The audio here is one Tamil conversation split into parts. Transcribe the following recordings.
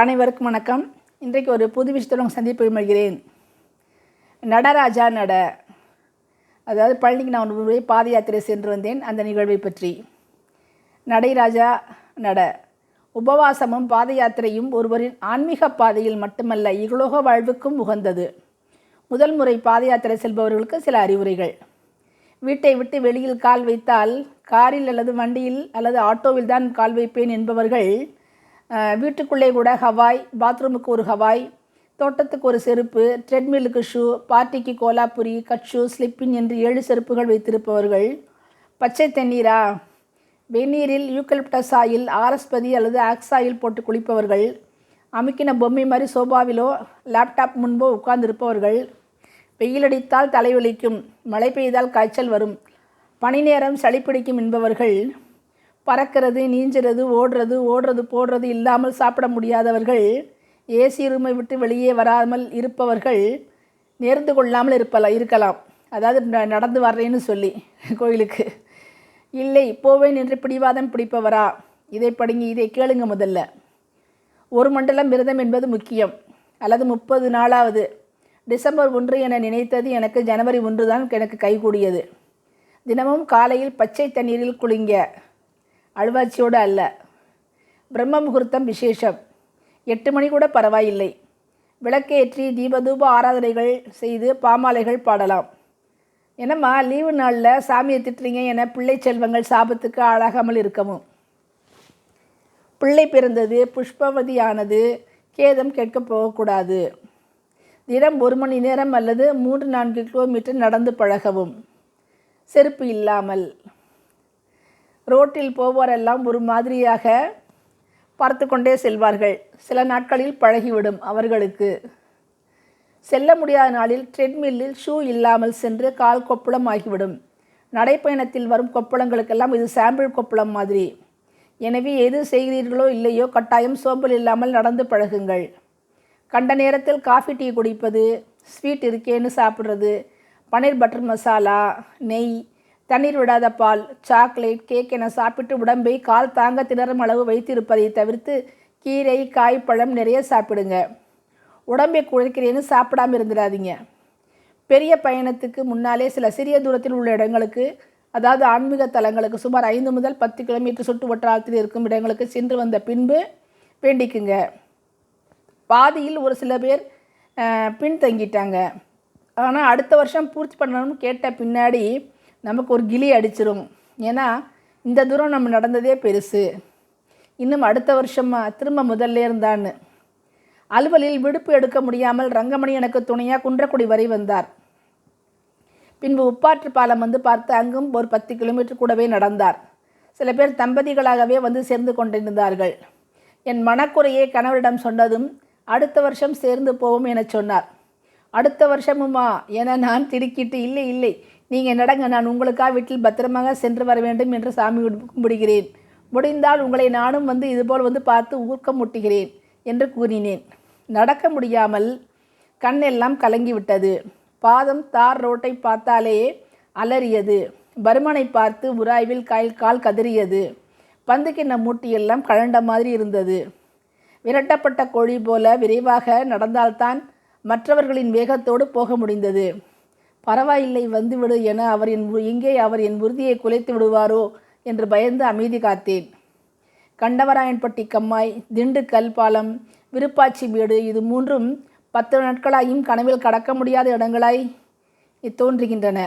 அனைவருக்கும் வணக்கம். இன்றைக்கு ஒரு புது விஷயத்துடன் சந்திப்பு மகிழ்கிறேன் நடராஜா நட. அதாவது பழனிக்கு நான் ஒரு முறை பாத யாத்திரை சென்று வந்தேன். அந்த நிகழ்வை பற்றி. நடைராஜா நட. உபவாசமும் பாத யாத்திரையும் ஒருவரின் ஆன்மீக பாதையில் மட்டுமல்ல இகலோக வாழ்வுக்கும் உகந்தது. முதல் முறை பாத யாத்திரை செல்பவர்களுக்கு சில அறிவுரைகள். வீட்டை விட்டு வெளியில் கால் வைத்தால் காரில் அல்லது வண்டியில் அல்லது ஆட்டோவில் தான் கால் வைப்பேன் என்பவர்கள் வீட்டுக்குள்ளே கூட ஹவாய் பாத்ரூமுக்கு ஒரு ஹவாய் தோட்டத்துக்கு ஒரு செருப்பு ட்ரெட்மில்லுக்கு ஷூ பார்ட்டிக்கு கோலாப்புரி கட் ஷூ ஸ்லிப்பின் என்று ஏழு செருப்புகள் வைத்திருப்பவர்கள். பச்சை தண்ணீரா? வெந்நீரில் யூக்கலிப்டஸ் ஆயில் ஆரஸ்பதி அல்லது ஆக்ஸாயில் போட்டு குளிப்பவர்கள். அமுக்கின பொம்மை மாதிரி சோபாவிலோ லேப்டாப் முன்போ உட்கார்ந்திருப்பவர்கள். வெயிலடித்தால் தலைவலிக்கும் மழை பெய்தால் காய்ச்சல் வரும். பனி நேரம் சளி பிடிக்கும் என்பவர்கள். பறக்கிறது நீஞ்சுறது ஓடுறது ஓடுறது போடுறது இல்லாமல் சாப்பிட முடியாதவர்கள் ஏசி ரூமை விட்டு வெளியே வராமல் இருப்பவர்கள் நேர்ந்து கொள்ளாமல் இருப்பலாம் இருக்கலாம். அதாவது ந- நடந்து வர்றேன்னு சொல்லி கோயிலுக்கு. இல்லை போவேன் என்று பிடிவாதம் பிடிப்பவரா? இதை படிங்க இதை கேளுங்க முதல்ல. ஒரு மண்டலம் விரதம் என்பது முக்கியம். அல்லது முப்பது நாளாவது. டிசம்பர் ஒன்று என நினைத்தது எனக்கு ஜனவரி ஒன்று தான் எனக்கு கைகூடியது. தினமும் காலையில் பச்சை தண்ணீரில் குளிங்க. அழுவாச்சியோடு அல்ல. பிரம்ம முகூர்த்தம் விசேஷம். எட்டு மணி கூட பரவாயில்லை. விளக்கேற்றி தீபதூப ஆராதனைகள் செய்து பாமாலைகள் பாடலாம். என்னம்மா லீவு நாளில் சாமியை திட்டுறீங்க என பிள்ளை செல்வங்கள் சாபத்துக்கு ஆளாகாமல் இருக்கவும். பிள்ளை பிறந்தது புஷ்பவதியானது. கேதம் கேட்க போகக்கூடாது. தினம் ஒரு மணி நேரம் அல்லது மூன்று நான்கு கிலோமீட்டர் நடந்து பழகவும். செருப்பு இல்லாமல். ரோட்டில் போவோரெல்லாம் ஒரு மாதிரியாக பார்த்து கொண்டே செல்வார்கள். சில நாட்களில் பழகிவிடும் அவர்களுக்கு. செல்ல முடியாத நாளில் ட்ரெட்மில்லில் ஷூ இல்லாமல் சென்று கால் கொப்புளம் ஆகிவிடும். நடைப்பயணத்தில் வரும் கொப்புளங்களுக்கெல்லாம் இது சாம்பிள் கொப்புளம் மாதிரி. எனவே எது செய்கிறீர்களோ இல்லையோ கட்டாயம் சோம்பல் இல்லாமல் நடந்து பழகுங்கள். கண்ட நேரத்தில் காஃபி டீ குடிப்பது ஸ்வீட் இருக்கேன்னு சாப்பிட்றது பன்னீர் பட்டர் மசாலா நெய் தண்ணீர் விடாத பால் சாக்லேட் கேக் என சாப்பிட்டு உடம்பை கால் தாங்க திணறும் அளவு வைத்திருப்பதை தவிர்த்து கீரை காய் பழம் நிறைய சாப்பிடுங்க. உடம்பை குறைக்கிறேன்னு சாப்பிடாம இருந்துடாதீங்க. பெரிய பயணத்துக்கு முன்னாலே சில சிறிய தூரத்தில் உள்ள இடங்களுக்கு அதாவது ஆன்மீக தலங்களுக்கு சுமார் ஐந்து முதல் பத்து கிலோமீட்டர் சுற்று வட்டாரத்தில் இருக்கும் இடங்களுக்கு சென்று வந்த பின்பு வேண்டிக்குங்க. பாதியில் ஒரு சில பேர் பின்தங்கிட்டாங்க. ஆனால் அடுத்த வருஷம் பூர்த்தி பண்ணணும்னு கேட்ட பின்னாடி நமக்கு ஒரு கிளி அடிச்சிரும். ஏன்னா இந்த தூரம் நம்ம நடந்ததே பெருசு. இன்னும் அடுத்த வருஷமா திரும்ப முதல்ல இருந்தான்னு. அலுவலில் விடுப்பு எடுக்க முடியாமல் ரங்கமணி எனக்கு துணையாக குன்றக்குடி வரை வந்தார். பின்பு உப்பாற்று பாலம் வந்து பார்த்து அங்கும் ஒரு பத்து கிலோமீட்டர் கூடவே நடந்தார். சில பேர் தம்பதிகளாகவே வந்து சேர்ந்து கொண்டிருந்தார்கள். என் மனக்குறையை கணவரிடம் சொன்னதும் அடுத்த வருஷம் சேர்ந்து போவோம் என சொன்னார். அடுத்த வருஷமுமா என நான் திடுக்கிட்டு இல்லை இல்லை நீங்கள் நடங்க நான் உங்களுக்காக வீட்டில் பத்திரமாக சென்று வர வேண்டும் என்று சாமி கும்பிடுகிறேன். முடிந்தால் உங்களை நானும் வந்து இதுபோல் வந்து பார்த்து ஊக்கமூட்டுகிறேன் என்று கூறினேன். நடக்க முடியாமல் கண்ணெல்லாம் கலங்கிவிட்டது. பாதம் தார் ரோட்டை பார்த்தாலே அலறியது. பருமனை பார்த்து உராய்வில் கால் கால் கதறியது. பந்துக்கிண்ண மூட்டியெல்லாம் கழண்ட மாதிரி இருந்தது. விரட்டப்பட்ட கோழி போல விரைவாக நடந்தால்தான் மற்றவர்களின் வேகத்தோடு போக முடிந்தது. பரவாயில்லை வந்துவிடு என அவர் என் இங்கே எங்கே அவர் என் உறுதியை குலைத்து விடுவாரோ என்று பயந்து அமைதி காத்தேன். கண்டவராயன்பட்டி கம்மாய் திண்டுக்கல் பாலம் விருப்பாச்சி வீடு இது மூன்றும் பத்து நாட்களாயும் கனவில் கடக்க முடியாத இடங்களாய் தோன்றுகின்றன.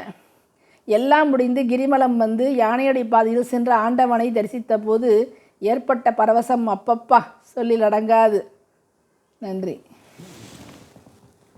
எல்லாம் முடிந்து கிரிமலம் வந்து யானையடி பாதையில் சென்ற ஆண்டவனை தரிசித்த போது ஏற்பட்ட பரவசம் அப்பப்பா சொல்லில் அடங்காது. நன்றி.